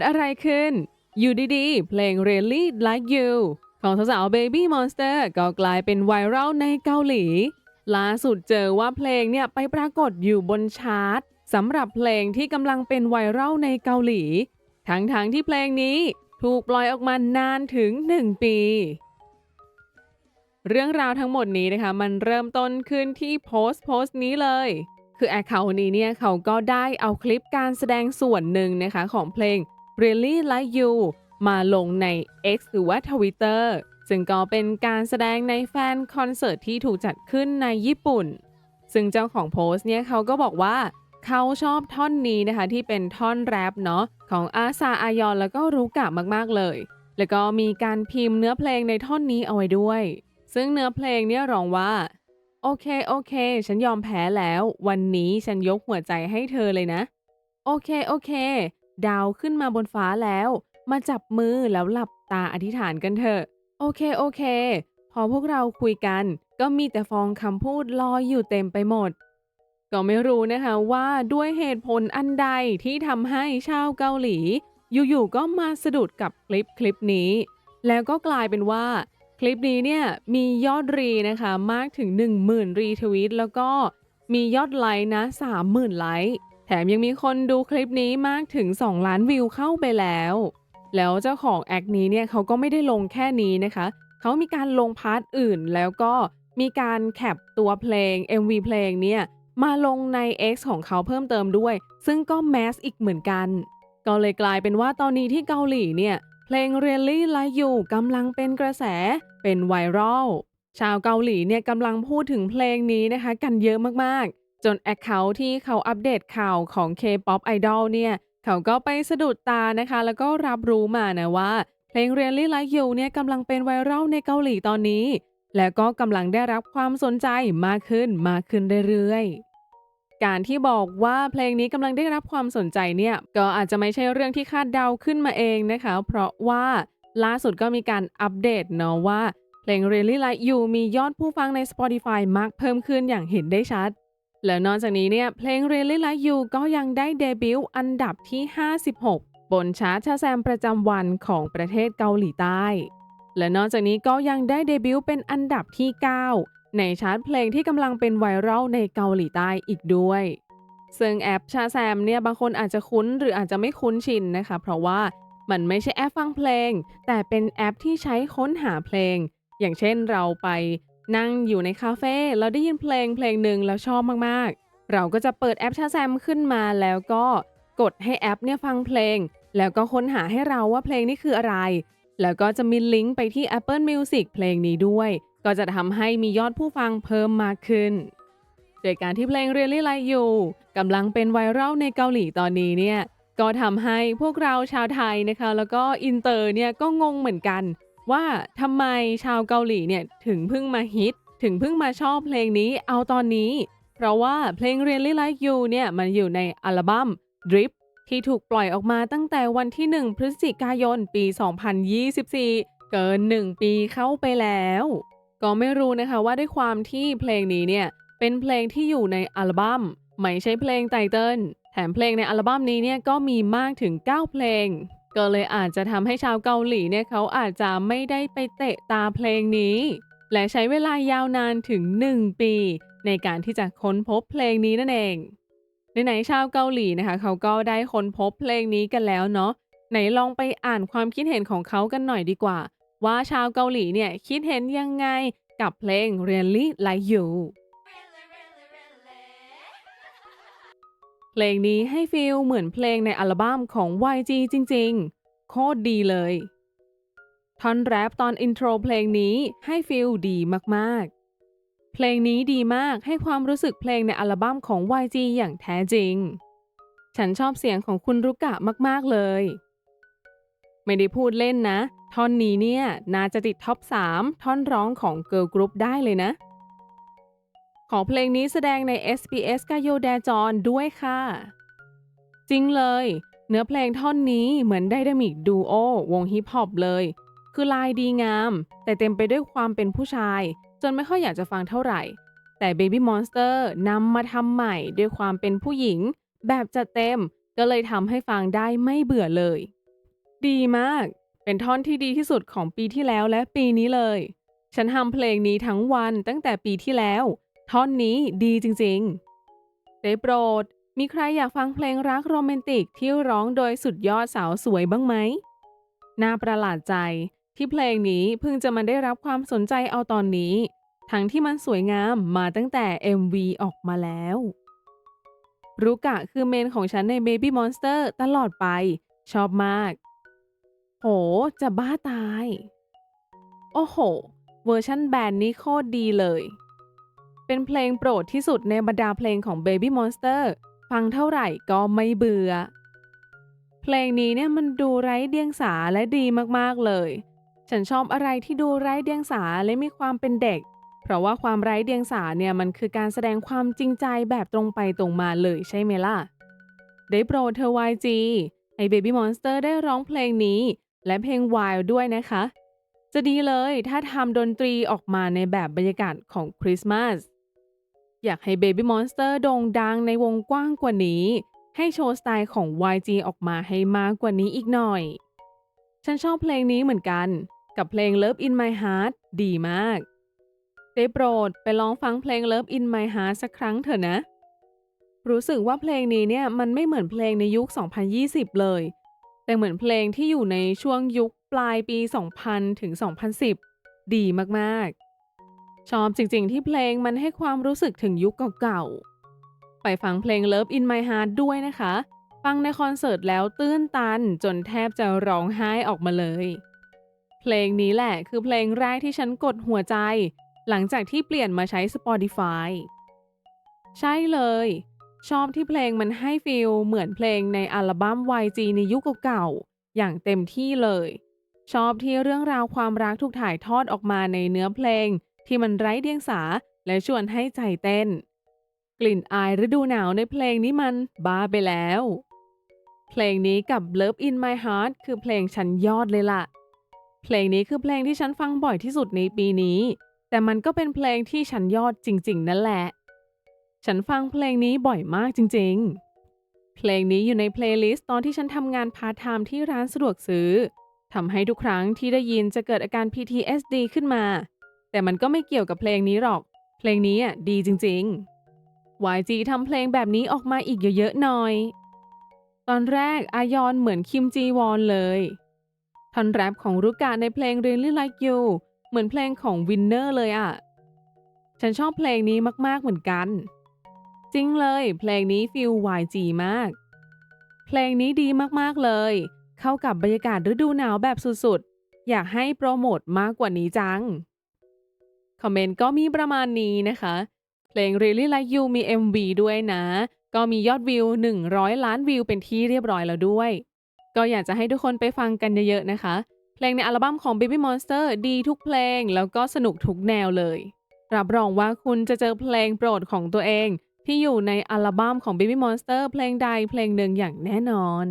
ดอะไรขึ้น อยู่ดีๆ เพลง Really Like You ของสาวๆ Baby Monster ก็กลายเป็นไวรัลในเกาหลี ล่าสุดเจอว่าเพลงเนี่ยไปปรากฏอยู่บนชาร์ตสำหรับเพลงที่กำลังเป็นไวรัลในเกาหลี ทั้งๆทที่เพลงนี้ถูกปล่อยออกมานานถึง 1 ปี เรื่องราวทั้งหมดนี้นะคะมันเริ่มต้นขึ้นที่โพสต์โพสต์นี้เลย คือแอคเคาท์นี้เนี่ยเขาก็ได้เอาคลิปการแสดงส่วนหนึ่งนะคะของเพลง Really Like You มาลงใน X หรือว่า Twitter ซึ่งก็เป็นการแสดงในแฟนคอนเสิร์ตที่ถูกจัดขึ้นในญี่ปุ่น ซึ่งเจ้าของโพสต์เนี่ยเขาก็บอกว่าเขาชอบท่อนนี้นะคะที่เป็นท่อนแรปเนาะของอาซาอายอนแล้วก็รู้กะมากๆเลย แล้วก็มีการพิมพ์เนื้อเพลงในท่อนนี้เอาไว้ด้วย ซึ่งเนื้อเพลงเนี่ยร้องว่าโอเคโอเค ฉันยอมแพ้แล้ว วันนี้ฉันยกหัวใจให้เธอเลยนะ โอเคโอเค ดาวขึ้นมาบนฟ้าแล้ว มาจับมือแล้วหลับตาอธิษฐานกันเถอะ โอเคโอเค พอพวกเราคุยกัน ก็มีแต่ฟองคำพูดลอยอยู่เต็มไปหมด ก็ไม่รู้นะคะว่าด้วยเหตุผลอันใดที่ทำให้ชาวเกาหลี อยู่ๆก็มาสะดุดกับคลิปคลิปนี้ แล้วก็กลายเป็นว่าคลิปนี้เนี่ยมียอดรีนะคะมากถึง 10,000 รีทวีตแล้วก็มียอดไลค์นะ 30,000 ไลค์ แถมยังมีคนดูคลิปนี้มากถึง 2 ล้านวิวเข้าไปแล้ว แล้วเจ้าของแอคนี้เนี่ยเขาก็ไม่ได้ลงแค่นี้นะคะ เขามีการลงพาร์ทอื่น แล้วก็มีการแคปตัวเพลง MV เพลงเนี่ยมาลงใน X ของเขาเพิ่มเติมด้วย ซึ่งก็แมสอีกเหมือนกัน ก็เลยกลายเป็นว่าตอนนี้ที่เกาหลีเนี่ย เพลง Really Like You กำลังเป็นกระแสเป็นไวรัลชาวเกาหลีเนี่ยกำลังพูดถึงเพลงนี้นะคะ กันเยอะมาก จนแอคเคาท์ที่เขาอัปเดตข่าวของ K-POP Idol เนี่ยเขาก็ไปสะดุดตานะคะ แล้วก็รับรู้มานะว่า เพลง Really Like You เนี่ยกำลังเป็นไวรัลในเกาหลีตอนนี้ แล้วก็กำลังได้รับความสนใจมากขึ้นมากขึ้นเรื่อยๆ การที่บอกว่าเพลงนี้กำลังได้รับความสนใจเนี่ยก็อาจจะไม่ใช่เรื่องที่คาดเดาขึ้นมาเองนะคะ เพราะว่าล่าสุดก็มีการอัปเดตเนาะว่าเพลง Really Like You มียอดผู้ฟังใน Spotify มากเพิ่มขึ้นอย่างเห็นได้ชัด แล้วนอกจากนี้เนี่ยเพลง Really Like You ก็ยังได้เดบิวต์อันดับที่ 56 บนชาร์ตชาแซมประจำวันของประเทศเกาหลีใต้ และนอกจากนี้ก็ยังได้เดบิวต์เป็นอันดับที่ 9 ในชาร์ตเพลงที่กำลังเป็นไวรัลในเกาหลีใต้อีกด้วย ซึ่งแอปชาแซมเนี่ยบางคนอาจจะคุ้นหรืออาจจะไม่คุ้นชินนะคะ เพราะว่ามันไม่ใช่แอปฟังเพลง แต่เป็นแอปที่ใช้ค้นหาเพลง อย่างเช่นเราไป นั่งอยู่ในคาเฟ่แล้วได้ยินเพลงเพลงหนึ่งแล้วชอบมากๆ เราก็จะเปิดแอปชาแซมขึ้นมาแล้วก็กดให้แอปเนี่ยฟังเพลง แล้วก็ค้นหาให้เราว่าเพลงนี้คืออะไร แล้วก็จะมีลิงก์ไปที่ Apple Music เพลงนี้ด้วย ก็จะทำให้มียอดผู้ฟังเพิ่มมากขึ้น โดยการที่เพลง Really Like You กำลังเป็นไวรัลในเกาหลีตอนนี้เนี่ยก็ทำให้พวกเราชาวไทยนะคะ แล้วก็อินเตอร์เนี่ยก็งงเหมือนกัน ว่าทำไมชาวเกาหลีเนี่ยถึงเพิ่งมาฮิต ถึงเพิ่งมาชอบเพลงนี้เอาตอนนี้ เพราะว่าเพลง Really Like You เนี่ยมันอยู่ในอัลบั้ม Drip ที่ถูกปล่อยออกมาตั้งแต่วันที่ 1 พฤศจิกายนปี 2024 เกิน 1 ปีเข้าไปแล้ว ก็ไม่รู้นะคะว่าด้วยความที่เพลงนี้เนี่ยเป็นเพลงที่อยู่ในอัลบั้มไม่ใช่เพลงไตเติลแถมเพลงในอัลบั้มนี้เนี่ยก็มีมากถึง 9 เพลง ก็เลยอาจจะทำให้ชาวเกาหลีเนี่ยเขาอาจจะไม่ได้ไปเตะตาเพลงนี้ และใช้เวลายาวนานถึง 1 ปี ในการที่จะค้นพบเพลงนี้นั่นเองไหนๆชาวเกาหลีนะคะ เขาก็ได้ค้นพบเพลงนี้กันแล้วเนาะไหนลองไปอ่านความคิดเห็นของเขากันหน่อยดีกว่า ว่าชาวเกาหลีเนี่ยคิดเห็นยังไงกับเพลง Really Like You เพลงนี้ให้ฟีลเหมือนเพลงในอัลบั้มของ YG จริงๆ โคตรดีเลย ท่อนแรปตอนอินโทรเพลงนี้ให้ฟีลดีมากๆ เพลงนี้ดีมากให้ความรู้สึกเพลงในอัลบั้มของ YG อย่างแท้จริง ฉันชอบเสียงของคุณรุกะมากๆเลย ไม่ได้พูดเล่นนะ ท่อนนี้เนี่ยน่าจะติดท็อป 3 ท่อนร้องของเกิร์ลกรุ๊ปได้เลยนะ ขอเพลงนี้แสดงใน SBS กาโยแดจอนด้วยค่ะ จริงเลย เนื้อเพลงท่อนนี้เหมือนไดนามิกดูโอวงฮิปฮอปเลย คือลายดีงาม แต่เต็มไปด้วยความเป็นผู้ชาย จนไม่ค่อยอยากจะฟังเท่าไหร่ แต่ Baby Monster นำมาทำใหม่ด้วยความเป็นผู้หญิง แบบจัดเต็มก็เลยทำให้ฟังได้ไม่เบื่อเลย ดีมาก เป็นท่อนที่ดีที่สุดของปีที่แล้วและปีนี้เลย ฉันทำเพลงนี้ทั้งวันตั้งแต่ปีที่แล้ว ท่อนนี้ดีจริงๆได้โปรด มีใครอยากฟังเพลงรักโรแมนติกที่ร้องโดยสุดยอดสาวสวยบ้างไหม น่าประหลาดใจที่เพลงนี้เพิ่งจะมาได้รับความสนใจเอาตอนนี้ ทั้งที่มันสวยงามมาตั้งแต่ MV ออกมาแล้ว รุกะคือเมนของฉันใน Baby Monster ตลอดไป ชอบมาก โห จะบ้าตาย โอ้โห เวอร์ชันแบนนี้โคตรดีเลย เป็นเพลงโปรดที่สุดในบรรดาเพลงของ Baby Monster ฟังเท่าไหร่ก็ไม่เบื่อ เพลงนี้เนี่ยมันดูไร้เดียงสาและดีมากๆเลย ฉันชอบอะไรที่ดูไร้เดียงสาและมีความเป็นเด็ก เพราะว่าความไร้เดียงสาเนี่ยมันคือการแสดงความจริงใจแบบตรงไปตรงมาเลยใช่ไหมล่ะ ได้โปรดเธอ YG ให้ Baby Monster ได้ร้องเพลงนี้ และเพลง Wild ด้วยนะคะ จะดีเลยถ้าทำดนตรีออกมาในแบบบรรยากาศของคริสต์มาส อยากให้ Baby Monster โด่งดังในวงกว้างกว่านี้ ให้โชว์สไตล์ของ YG ออกมาให้มากกว่านี้อีกหน่อย ฉันชอบเพลงนี้เหมือนกัน กับเพลง Love in My Heart ดีมาก ได้โปรดไปลองฟังเพลง Love in My Heart สักครั้งเถอะนะ รู้สึกว่าเพลงนี้เนี่ยมันไม่เหมือนเพลงในยุค 2020 เลย แต่เหมือนเพลงที่อยู่ในช่วงยุคปลายปี 2000 ถึง 2010 ดีมากๆ ชอบจริงๆที่เพลงมันให้ความรู้สึกถึงยุคเก่าๆ ไปฟังเพลง Love in My Heart ด้วยนะคะ ฟังในคอนเสิร์ตแล้วตื้นตันจนแทบจะร้องไห้ออกมาเลย เพลงนี้แหละคือเพลงแรกที่ฉันกดหัวใจ หลังจากที่เปลี่ยนมาใช้ Spotify ใช่เลย ชอบที่เพลงมันให้ฟีลเหมือนเพลงในอัลบั้ม YG ในยุคเก่าๆ อย่างเต็มที่เลย ชอบที่เรื่องราวความรักถูกถ่ายทอดออกมาในเนื้อเพลง ที่มันไร้เดียงสาและชวนให้ใจเต้น กลิ่นอายฤดูหนาวในเพลงนี้มันบ้าไปแล้ว เพลงนี้กับ Love in My Heart คือเพลงชั้นยอดเลยล่ะ เพลงนี้คือเพลงที่ฉันฟังบ่อยที่สุดในปีนี้ แต่มันก็เป็นเพลงที่ชั้นยอดจริง ๆ นั่นแหละ ฉันฟังเพลงนี้บ่อยมากจริง ๆ เพลงนี้อยู่ในเพลย์ลิสต์ตอนที่ฉันทำงานพาร์ทไทม์ที่ร้านสะดวกซื้อทำให้ทุกครั้งที่ได้ยินจะเกิดอาการ PTSD ขึ้นมา แต่มันก็ไม่เกี่ยวกับเพลงนี้หรอก เพลงนี้อะดีจริงๆ YG ทำเพลงแบบนี้ออกมาอีกเยอะๆหน่อย ตอนแรกอายอนเหมือนคิมจีวอนเลยท่อนแรปของรุกะในเพลง Really Like You เหมือนเพลงของ Winner เลยอะ ฉันชอบเพลงนี้มากๆเหมือนกัน จริงเลย เพลงนี้ฟิล YG มาก เพลงนี้ดีมากๆเลย เข้ากับบรรยากาศฤดูหนาวแบบสุดๆ อยากให้โปรโมทมากกว่านี้จัง คอมเมนต์ก็มีประมาณนี้นะคะ เพลง Really Like You มี MV ด้วยนะ ก็มียอดวิว 100 ล้านวิวเป็นที่เรียบร้อยแล้วด้วย ก็อยากจะให้ทุกคนไปฟังกันเยอะๆนะคะ เพลงในอัลบั้มของ Baby Monster ดีทุกเพลงแล้วก็สนุกทุกแนวเลย รับรองว่าคุณจะเจอเพลงโปรดของตัวเอง ที่อยู่ในอัลบั้มของ Baby Monster เพลงใดเพลงหนึ่งอย่างแน่นอน